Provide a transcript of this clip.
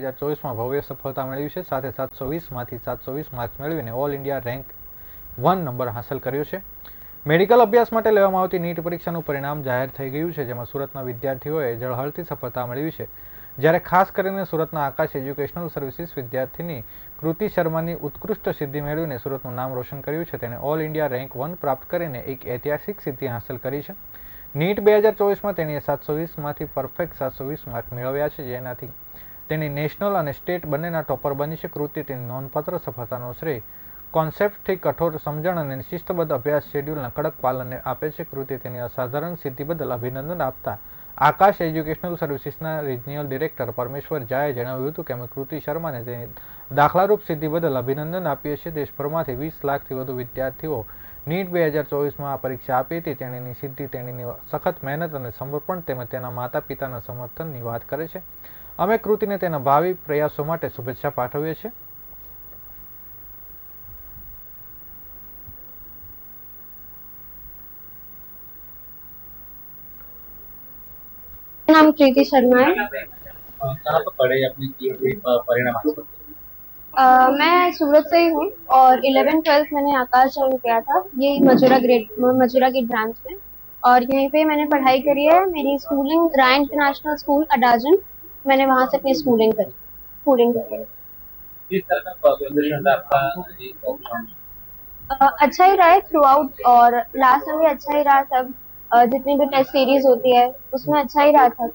હજાર ચોવીસમાં ભવ્ય સફળતા મેળવી છે. સાથે સાતસો વીસમાંથી સાતસો વીસ માર્ક્સ મેળવીને all India rank one number હાંસલ કર્યો છે. મેડિકલ અભ્યાસ માટે લેવામાં આવતી નીટ પરીક્ષાનું પરિણામ જાહેર થઈ ગયું છે, જેમાં સુરતના વિદ્યાર્થીઓએ ઝળહળતી સફળતા મેળવી છે. જ્યારે ખાસ કરીને સુરતના આકાશ એજ્યુકેશનલ સર્વિસીસ વિદ્યાર્થીની કૃતિ શર્માની ઉત્કૃષ્ટ સિદ્ધિ મેળવીને સુરતનું નામ રોશન કર્યું છે. તેણે ઓલ ઇન્ડિયા રેન્ક વન પ્રાપ્ત કરીને એક ઐતિહાસિક સિદ્ધિ હાંસલ કરી છે. નીટ બે હજાર ચોવીસમાં તેણીએ સાતસો વીસમાંથી પરફેક્ટ સાતસો વીસ માર્ક મેળવ્યા છે, જેનાથી તેની નેશનલ અને સ્ટેટ બંનેના ટોપર બની છે કૃતિ તેની નોંધપાત્ર સફળતાનો શ્રેય. કોન્સેપ્ટથી કઠોર સમજણ અને શિસ્તબદ્ધ અભ્યાસ શેડ્યુલના કડક પાલનને આપે છે કૃતિ તેની અસાધારણ સિદ્ધિ બદલ અભિનંદન આપતા. આકાશ એજ્યુકેશનલ સર્વિસીસના રિજનલ ડિરેક્ટર પરમેશ્વર ઝાએ જણાવ્યું હતું કે અમે કૃતિ શર્માને તેની દાખલારૂપ સિદ્ધિ બદલ અભિનંદન આપીએ છીએ. દેશભરમાંથી વીસ લાખથી વધુ વિદ્યાર્થીઓ નીટ બે હજાર ચોવીસમાં આ પરીક્ષા આપી હતી. તેણીની સિદ્ધિ, તેણીની સખત મહેનત અને સમર્પણ તેમજ તેના માતા પિતાના સમર્થનની વાત કરે છે. અમે કૃતિને તેના ભાવિ પ્રયાસો માટે શુભેચ્છા પાઠવીએ છીએ मेरा नाम प्रीति शर्मा है अ, कहाँ पर पढ़े अपने किए हुए प- परिणाम हासिल करते? अ, मैं सूरत से ही हूँ और इलेवन ट्वेल्थ मैंने आकाश ज्वाइन किया था ये मजूरा ग्रेड मजूरा की ब्रांच में और यहीं पे मैंने पढ़ाई करी है मेरी schooling Ryan international school Adajan मैंने वहाँ से अपनी स्कूलिंग करी। स्कूलिंग करी। किस तरह का प्रदर्शन आपका ये ऑप्शन अच्छा ही रहा है थ्रू आउट और लास्ट में भी अच्छा ही रहा सब। जितनी भी टेस्ट सीरीज़ होती है उसमें अच्छा ही रहा था।